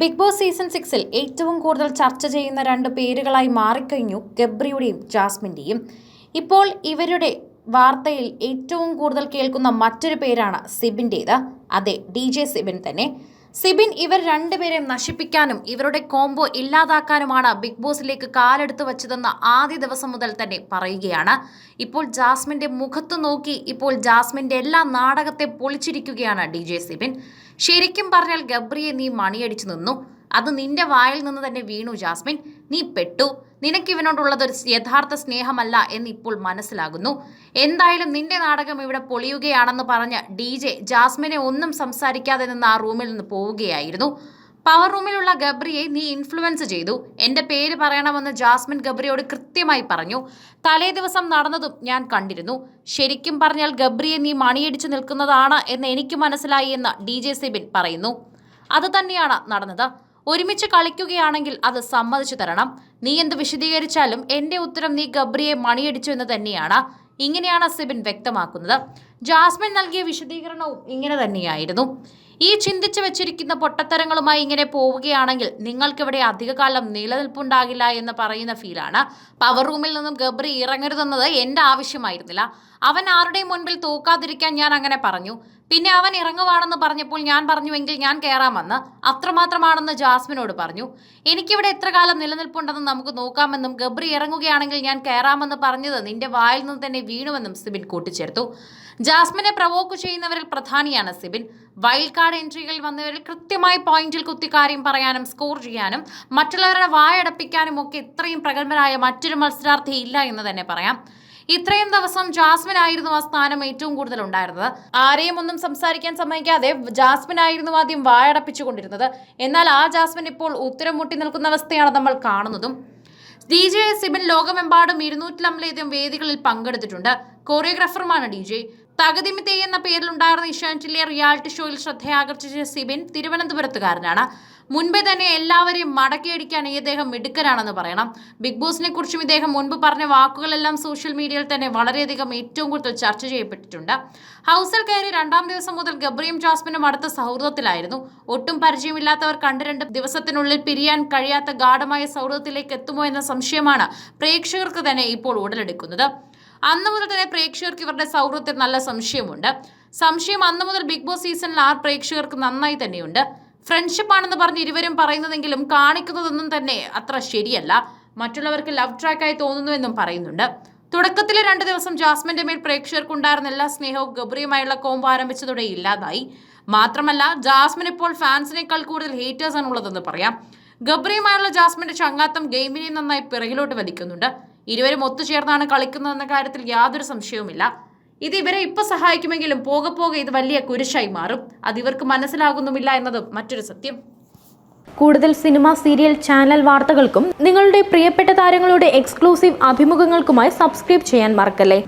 Big boss season സിക്സിൽ ഏറ്റവും കൂടുതൽ ചർച്ച ചെയ്യുന്ന രണ്ട് പേരുകളായി മാറിക്കഴിഞ്ഞു ഗബ്രിയുടെയും ജാസ്മിന്റെയും. ഇപ്പോൾ ഇവരുടെ വാർത്തയിൽ ഏറ്റവും കൂടുതൽ കേൾക്കുന്ന മറ്റൊരു പേരാണ് സിബിന്റേത്. അതെ ഡി ജെ സിബിൻ തന്നെ. സിബിൻ ഇവർ രണ്ടുപേരെയും നശിപ്പിക്കാനും ഇവരുടെ കോംബോ ഇല്ലാതാക്കാനുമാണ് ബിഗ് ബോസിലേക്ക് കാലെടുത്ത് വച്ചതെന്ന് ആദ്യ ദിവസം മുതൽ തന്നെ പറയുകയാണ്. ഇപ്പോൾ ജാസ്മിന്റെ മുഖത്ത് നോക്കി ഇപ്പോൾ ജാസ്മിന്റെ എല്ലാ നാടകത്തെ പൊളിച്ചിരിക്കുകയാണ് ഡി ജെ സിബിൻ. ശരിക്കും പറഞ്ഞാൽ ഗബ്രിയെ നീ മണിയടിച്ചു നിന്നു. അത് നിന്റെ വായിൽ നിന്ന് തന്നെ വീണു ജാസ്മിൻ. നീ പെട്ടു. നിനക്ക് ഇവനോടുള്ളത് ഒരു യഥാർത്ഥ സ്നേഹമല്ല എന്ന് ഇപ്പോൾ മനസ്സിലാകുന്നു. എന്തായാലും നിന്റെ നാടകം ഇവിടെ പൊളിയുകയാണെന്ന് പറഞ്ഞ് ഡി ജെ ജാസ്മിനെ ഒന്നും സംസാരിക്കാതെ നിന്ന് ആ റൂമിൽ നിന്ന് പോവുകയായിരുന്നു. പവർ റൂമിലുള്ള ഗബ്രിയെ നീ ഇൻഫ്ലുവൻസ് ചെയ്തു. എന്റെ പേര് പറയണമെന്ന് ജാസ്മിൻ ഗബ്രിയോട് കൃത്യമായി പറഞ്ഞു. തലേ ദിവസം നടന്നതും ഞാൻ കണ്ടിരുന്നു. ശരിക്കും പറഞ്ഞാൽ ഗബ്രിയെ നീ മണിയടിച്ചു നിൽക്കുന്നതാണ് എന്ന് എനിക്ക് മനസ്സിലായി എന്ന് ഡി ജെ സിബിൻ പറയുന്നു. അത് തന്നെയാണ് നടന്നത്. ഒരുമിച്ച് കളിക്കുകയാണെങ്കിൽ അത് സമ്മതിച്ചു തരണം. നീ എന്ത് വിശദീകരിച്ചാലും എന്റെ ഉത്തരം നീ ഗബ്രിയെ മണിയടിച്ചു എന്ന് തന്നെയാണ്. ഇങ്ങനെയാണ് സിബിൻ വ്യക്തമാക്കുന്നത്. ജാസ്മിൻ നൽകിയ വിശദീകരണവും ഇങ്ങനെ തന്നെയായിരുന്നു. ഈ ചിന്തിച്ചു വെച്ചിരിക്കുന്ന പൊട്ടത്തരങ്ങളുമായി ഇങ്ങനെ പോവുകയാണെങ്കിൽ നിങ്ങൾക്കിവിടെ അധികകാലം നിലനിൽപ്പുണ്ടാകില്ല എന്ന് പറയുന്ന ഫീലാണ്. പവർ റൂമിൽ നിന്നും ഗബ്രി ഇറങ്ങരുതെന്നത് എന്റെ ആവശ്യമായിരുന്നില്ല. അവൻ ആരുടെയും മുൻപിൽ തോക്കാതിരിക്കാൻ ഞാൻ അങ്ങനെ പറഞ്ഞു. പിന്നെ അവൻ ഇറങ്ങുവാണെന്ന് പറഞ്ഞപ്പോൾ ഞാൻ പറഞ്ഞുവെങ്കിൽ ഞാൻ കയറാമെന്ന് അത്രമാത്രമാണെന്ന് ജാസ്മിനോട് പറഞ്ഞു. എനിക്കിവിടെ എത്ര കാലം നിലനിൽപ്പുണ്ടെന്ന് നമുക്ക് നോക്കാമെന്നും ഗബ്രി ഇറങ്ങുകയാണെങ്കിൽ ഞാൻ കയറാമെന്ന് പറഞ്ഞത് നിന്റെ വായിൽ നിന്ന് തന്നെ വീണുവെന്നും സിബിൻ കൂട്ടിച്ചേർത്തു. ജാസ്മിനെ പ്രവോക്ക് ചെയ്യുന്നവരിൽ പ്രധാനിയാണ് സിബിൻ. വൈൽഡ് കാർഡ് എൻട്രികളിൽ വന്നവരിൽ കൃത്യമായി പോയിന്റിൽ കുത്തി കാര്യം പറയാനും സ്കോർ ചെയ്യാനും മറ്റുള്ളവരുടെ വായടപ്പിക്കാനും ഒക്കെ ഇത്രയും പ്രഗത്ഭനായ മറ്റൊരു മത്സരാർത്ഥി ഇല്ല എന്ന് തന്നെ പറയാം. ഇത്രയും ദിവസം ജാസ്മിൻ ആയിരുന്നു ആ സ്ഥാനം ഏറ്റവും കൂടുതൽ ഉണ്ടായിരുന്നത്. ആരെയും ഒന്നും സംസാരിക്കാൻ സമ്മതിക്കാതെ ജാസ്മിൻ ആയിരുന്നു ആദ്യം വായടപ്പിച്ചുകൊണ്ടിരുന്നത്. എന്നാൽ ആ ജാസ്മിൻ ഇപ്പോൾ ഉത്തരം മുട്ടി നിൽക്കുന്ന അവസ്ഥയാണ് നമ്മൾ കാണുന്നതും. ഡി ജെ സിബിൻ ലോകമെമ്പാടും ഇരുന്നൂറ്റിലധികം വേദികളിൽ പങ്കെടുത്തിട്ടുണ്ട്. കോറിയോഗ്രാഫറുമാണ് ഡി ജെ. തകതിമിത്തെ എന്ന പേരിലുണ്ടായിരുന്ന ഇഷാന്റിലെ റിയാലിറ്റി ഷോയിൽ ശ്രദ്ധയാകർഷിച്ച സിബിൻ തിരുവനന്തപുരത്തുകാരനാണ്. മുൻപേ തന്നെ എല്ലാവരെയും മടക്കിയടിക്കാൻ ഇദ്ദേഹം മിടുക്കനാണെന്ന് പറയണം. ബിഗ് ബോസിനെ കുറിച്ചും ഇദ്ദേഹം മുൻപ് പറഞ്ഞ വാക്കുകളെല്ലാം സോഷ്യൽ മീഡിയയിൽ തന്നെ വളരെയധികം ഏറ്റവും കൂടുതൽ ചർച്ച ചെയ്യപ്പെട്ടിട്ടുണ്ട്. ഹൗസിൽ കയറി രണ്ടാം ദിവസം മുതൽ ഗബ്രിയും ജാസ്മിനും അടുത്ത സൗഹൃദത്തിലായിരുന്നു. ഒട്ടും പരിചയമില്ലാത്തവർ കണ്ട് രണ്ട് ദിവസത്തിനുള്ളിൽ പിരിയാൻ കഴിയാത്ത ഗാഠമായ സൗഹൃദത്തിലേക്ക് എത്തുമോ എന്ന സംശയമാണ് പ്രേക്ഷകർക്ക് തന്നെ ഇപ്പോൾ ഉടലെടുക്കുന്നത്. അന്ന് മുതൽ തന്നെ പ്രേക്ഷകർക്ക് ഇവരുടെ സൗഹൃദത്തിൽ നല്ല സംശയമുണ്ട്. സംശയം അന്ന് മുതൽ ബിഗ് ബോസ് സീസണിൽ ആ പ്രേക്ഷകർക്ക് നന്നായി തന്നെയുണ്ട്. ഫ്രണ്ട്ഷിപ്പ് ആണെന്ന് പറഞ്ഞ് ഇരുവരും പറയുന്നതെങ്കിലും കാണിക്കുന്നതൊന്നും തന്നെ അത്ര ശരിയല്ല. മറ്റുള്ളവർക്ക് ലവ് ട്രാക്കായി തോന്നുന്നുവെന്നും പറയുന്നുണ്ട്. തുടക്കത്തിലെ രണ്ട് ദിവസം ജാസ്മിന്റെ മേൽ പ്രേക്ഷകർക്കുണ്ടായിരുന്ന എല്ലാ സ്നേഹവും ഗബ്രിയുമായുള്ള കോമ്പ് ആരംഭിച്ചതോടെ ഇല്ലാതായി. മാത്രമല്ല ജാസ്മിൻ ഇപ്പോൾ ഫാൻസിനേക്കാൾ കൂടുതൽ ഹേറ്റേഴ്സ് ആണുള്ളതെന്ന് പറയാം. ഗബ്രിയുമായുള്ള ജാസ്മിന്റെ ചങ്ങാത്തം ഗെയിമിനെ നന്നായി പിറകിലോട്ട് വലിക്കുന്നുണ്ട്. ഇരുവരും ഒത്തുചേർന്നാണ് കളിക്കുന്നതെന്ന കാര്യത്തിൽ യാതൊരു സംശയവുമില്ല. ഇത് ഇവരെ ഇപ്പൊ സഹായിക്കുമെങ്കിലും പോകെ പോകെ ഇത് വലിയ കുരിശായി മാറും. അത് ഇവർക്ക് മനസ്സിലാകുന്നുമില്ല എന്നതും മറ്റൊരു സത്യം. കൂടുതൽ സിനിമ സീരിയൽ ചാനൽ വാർത്തകൾക്കും നിങ്ങളുടെ പ്രിയപ്പെട്ട താരങ്ങളുടെ എക്സ്ക്ലൂസീവ് അഭിമുഖങ്ങൾക്കുമായി സബ്സ്ക്രൈബ് ചെയ്യാൻ മറക്കല്ലേ?